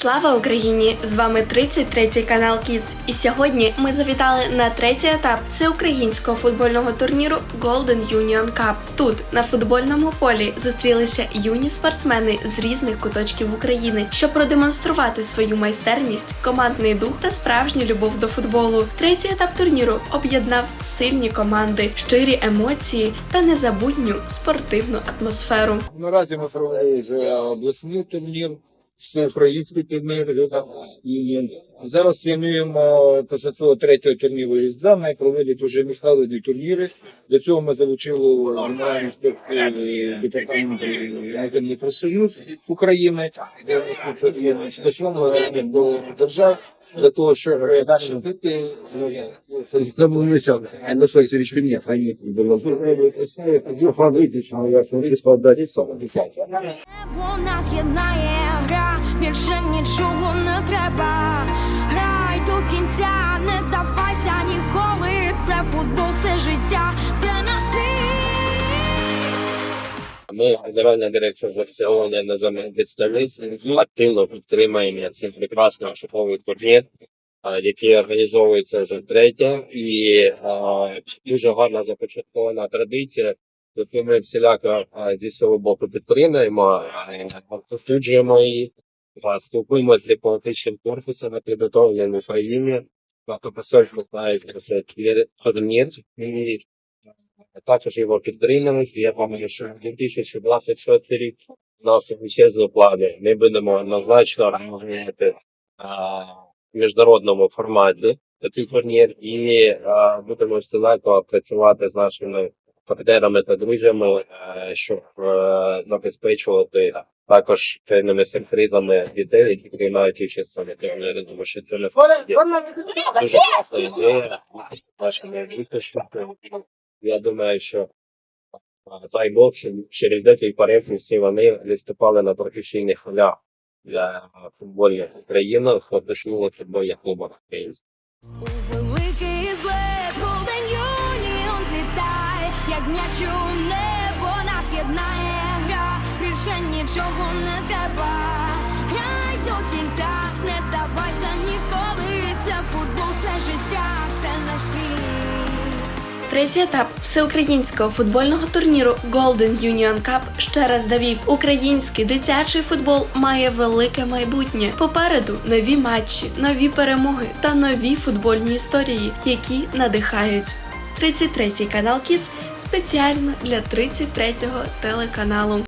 Слава Україні! З вами 33-й канал Kids. І сьогодні ми завітали на третій етап всеукраїнського футбольного турніру Golden Union Cup. Тут на футбольному полі зустрілися юні спортсмени з різних куточків України, щоб продемонструвати свою майстерність, командний дух та справжню любов до футболу. Третій етап турніру об'єднав сильні команди, щирі емоції та незабутню спортивну атмосферу. Наразі ми провели вже обласний турнір, всеукраїнський турнір. І зараз плануємо після цього третього турніру Різдва. Ми проводити вже міжнародні турніри. Для цього ми залучили Генеральний спортивний департамент Іноземний профсоюз України, де ми спочатку до держав. Для того, щоб наші діти Ну что, если речь меня, конечно, было бы фабричного, я смотрю, складывается. Небо нас єднає гра, більше нічого не треба. Грай до кінця, не здавайся ніколи. Це футбол, це життя, це наш світ. Ми, Генеральна дирекція з акціонування іноземних представництв, активно підтримуємо цей прекрасний шоковий турнір, а, який організовується вже втретє, і а, дуже гарна започаткована традиція, яку ми всіляко а, зі свого боку підтримуємо, розповсюджуємо її, спілкуємося з дипломатичним корпусом на підготовленій Україні, багато посольств знають про цей турнір, і також його підтримують. Я пам'ятаю, що 2026 рік у нас величезні плани. Ми будемо однозначно організовувати а, в міжнародному форматі такий турнір і а, будемо всіляко працювати з нашими партнерами та друзями, е, щоб е, забезпечувати також певними сюрпризами дітей, які приймають участь цьому турнірі, тому що це насправді дуже класна ідея. Я думаю, що дай Бог, що через декілька років всі вони виступали на професійних полях для футбольних країн, професійних футбольних клубах українських. Як м'яч у небо нас єднає більше нічого не треба. Грай до кінця, не здавайся ніколи. Це футбол, це життя, це наш світ. Третій етап всеукраїнського футбольного турніру Golden Union Cup ще раз довів, український дитячий футбол має велике майбутнє. Попереду нові матчі, нові перемоги та нові футбольні історії, які надихають. 33 канал Kids спеціально для 33-го телеканалу.